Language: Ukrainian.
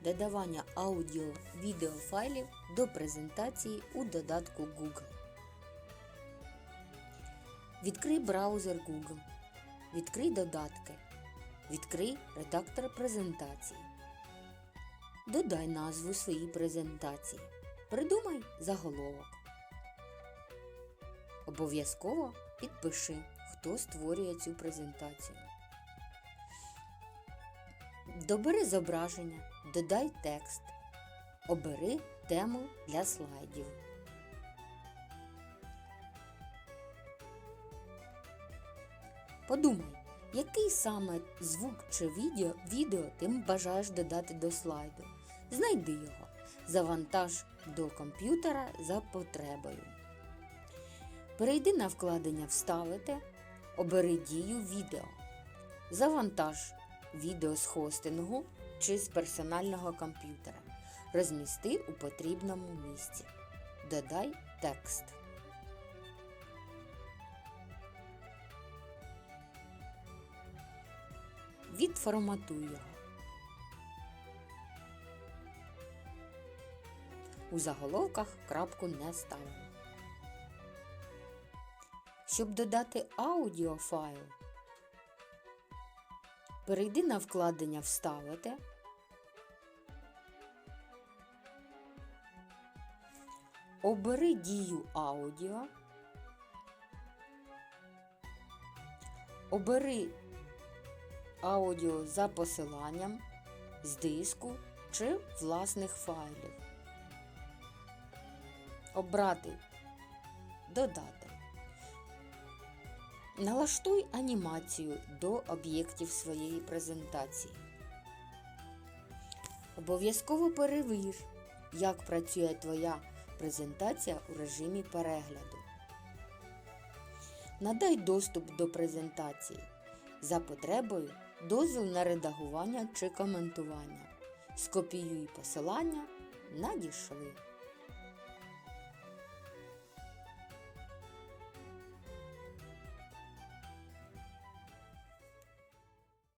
додавання аудіо-відеофайлів до презентації у додатку Google. Відкрий браузер Google. Відкрий додатки. Відкрий редактор презентації. Додай назву своїй презентації. Придумай заголовок. Обов'язково підпиши, хто створює цю презентацію. Добери зображення, додай текст. Обери тему для слайдів. Подумай, який саме звук чи відео, відео ти бажаєш додати до слайду. Знайди його. Завантаж до комп'ютера за потребою. Перейди на вкладення Вставити, обери дію відео. Завантаж відео з хостингу чи з персонального комп'ютера. Розмісти у потрібному місці. Додай текст. Відформатуй його. У заголовках крапку не ставимо. Щоб додати аудіофайл, перейди на вкладення Вставити. Обери дію аудіо. Обери аудіо за посиланням з диску чи власних файлів. Обрати Додати. Налаштуй анімацію до об'єктів своєї презентації. Обов'язково перевір, як працює твоя презентація у режимі перегляду. Надай доступ до презентації. За потребою дозвіл на редагування чи коментування. Скопіюй посилання, надішли.